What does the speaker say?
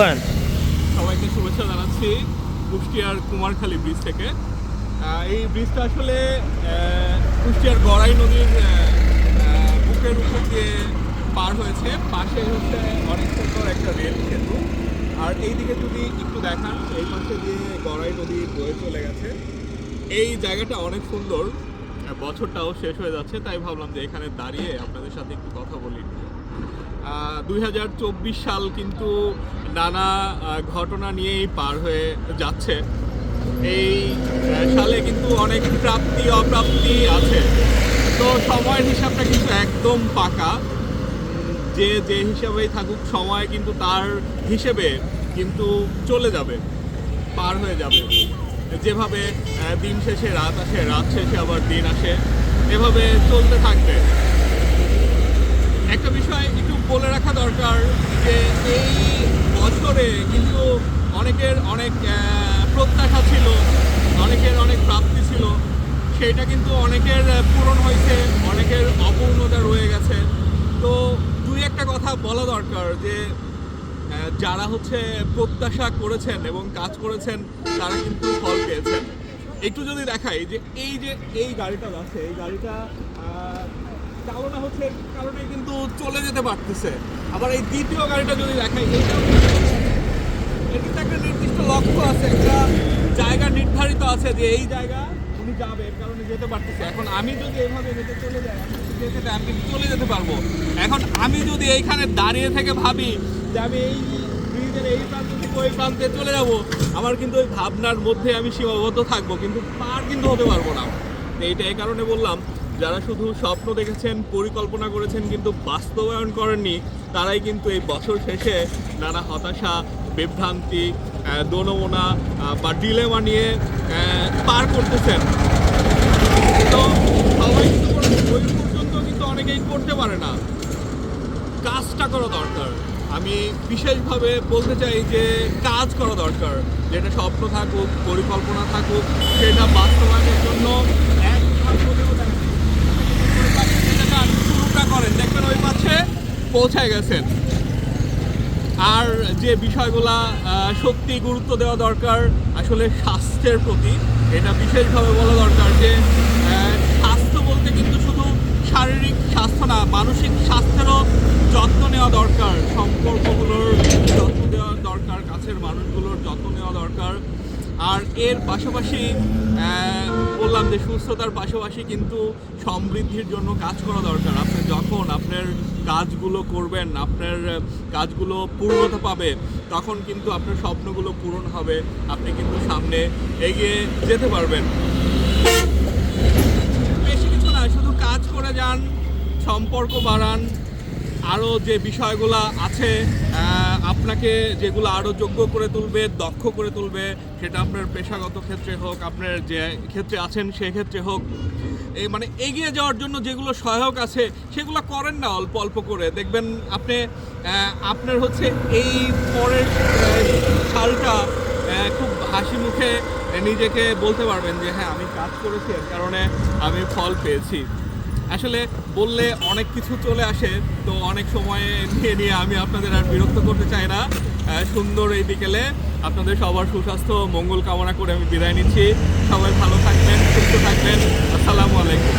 সবাইকে শুভেচ্ছা জানাচ্ছি কুষ্টিয়ার কুমারখালী ব্রিজ থেকে। এই ব্রিজটা আসলে কুষ্টিয়ার গড়াই নদীর বুকের উপর দিয়ে পার হয়েছে। পাশে হচ্ছে অনেক সুন্দর একটা রেল সেতু। আর এইদিকে যদি একটু দেখান, এই পাশে দিয়ে গড়াই নদী বয়ে চলে গেছে। এই জায়গাটা অনেক সুন্দর। বছরটাও শেষ হয়ে যাচ্ছে, তাই ভাবলাম যে এখানে দাঁড়িয়ে আপনাদের সাথে একটু কথা বলি। দুই হাজার চব্বিশ সাল কিন্তু নানা ঘটনা নিয়েই পার হয়ে যাচ্ছে। এই সালে কিন্তু অনেক প্রাপ্তি, অপ্রাপ্তি আছে। তো সময়ের হিসাবটা কিন্তু একদম পাকা। যে যে হিসাবেই থাকুক, সময় কিন্তু তার হিসেবে কিন্তু চলে যাবে, পার হয়ে যাবে। যেভাবে দিন শেষে রাত আসে, রাত শেষে আবার দিন আসে, এভাবে চলতে থাকবে। একটা বিষয় একটু বলে রাখা দরকার যে এই বছরে কিন্তু অনেকের অনেক প্রত্যাশা ছিল, অনেকের অনেক প্রাপ্তি ছিল। সেটা কিন্তু অনেকের পূরণ হয়েছে, অনেকের অপূর্ণতা রয়ে গেছে। তো দুই একটা কথা বলা দরকার যে যারা হচ্ছে প্রত্যাশা করেছেন এবং কাজ করেছেন, তারা কিন্তু ফল পেয়েছেন। একটু যদি দেখাই যে এই যে এই গাড়িটা আছে এই গাড়িটা চালনা হচ্ছে কারণে কিন্তু চলে যেতে পারতেছে। আবার এই দ্বিতীয় গাড়িটা যদি দেখাই, এইটাও এর একটা নির্দিষ্ট লক্ষ্য আছে, একটা জায়গা নির্ধারিত আছে যে এই জায়গা উনি যাবে, এর কারণে যেতে পারতেছে। এখন আমি যদি এইভাবে হেঁটে চলে যাই, আমি যদি যেতে আমি চলে যেতে পারব। এখন আমি যদি এইখানে দাঁড়িয়ে থেকে ভাবি যে আমি এই ব্রিজের এই প্রান্ত থেকে ওই প্রান্তে চলে যাব, আমার কিন্তু ওই ভাবনার মধ্যে আমি সীমাবদ্ধ থাকব, কিন্তু পার কিন্তু হতে পারব না। এইটা এই কারণে বললাম যারা শুধু স্বপ্ন দেখেছেন, পরিকল্পনা করেছেন, কিন্তু বাস্তবায়ন করেননি, তারাই কিন্তু এই বছর শেষে নানা হতাশা, বিভ্রান্তি দোনমোনা বা ডিলেমা নিয়ে পার করতেছেন। তো সবাই কিন্তু পর্যন্ত কিন্তু অনেকেই করতে পারে না। কাজটা করা দরকার। আমি বিশেষভাবে বলতে চাই যে, কাজ করা দরকার। যেটা স্বপ্ন থাকুক, পরিকল্পনা থাকুক, সেটা বাস্তবায়নের জন্য এক করেন দেখবেন ওই পাশে পৌঁছায় গেছেন। আর যে বিষয়গুলা সত্যি গুরুত্ব দেওয়া দরকার, আসলে স্বাস্থ্যের প্রতি, এটা বিশেষভাবে বলা দরকার যে স্বাস্থ্য বলতে কিন্তু শুধু শারীরিক স্বাস্থ্য না, মানসিক স্বাস্থ্যেরও যত্ন নেওয়া দরকার। সম্পর্কগুলোর যত্ন দেওয়া দরকার, কাছের মানুষগুলোর যত্ন নেওয়া দরকার। আর এর পাশাপাশি বললাম যে সুস্থতার পাশাপাশি কিন্তু সমৃদ্ধির জন্য কাজ করা দরকার। আপনি যখন আপনার কাজগুলো করবেন, আপনার কাজগুলো পূর্ণতা পাবে, তখন কিন্তু আপনার স্বপ্নগুলো পূরণ হবে, আপনি কিন্তু সামনে এগিয়ে যেতে পারবেন। বেশি কিছু না, শুধু কাজ করে যান, সম্পর্ক বাড়ান আরও যে বিষয়গুলো আছে আপনাকে যেগুলো আরও যোগ্য করে তুলবে, দক্ষ করে তুলবে, সেটা আপনার পেশাগত ক্ষেত্রে হোক, আপনার যে ক্ষেত্রে আছেন সেক্ষেত্রে হোক, এই মানে এগিয়ে যাওয়ার জন্য যেগুলো সহায়ক আছে, সেগুলো করেন না অল্প অল্প করে। দেখবেন আপনি আপনার হচ্ছে এই পরের সালটা খুব হাসি মুখে নিজেকে বলতে পারবেন যে হ্যাঁ আমি কাজ করেছি, এর কারণে আমি ফল পেয়েছি। আসলে বললে অনেক কিছু চলে আসে, তো অনেক সময় নিয়ে নিয়ে আমি আপনাদের আর বিরক্ত করতে চাই না। সুন্দর এই বিকেলে আপনাদের সবার সুস্বাস্থ্য, মঙ্গল কামনা করে আমি বিদায় নিচ্ছি। সবাই ভালো থাকবেন, সুস্থ থাকবেন। আসসালামু আলাইকুম।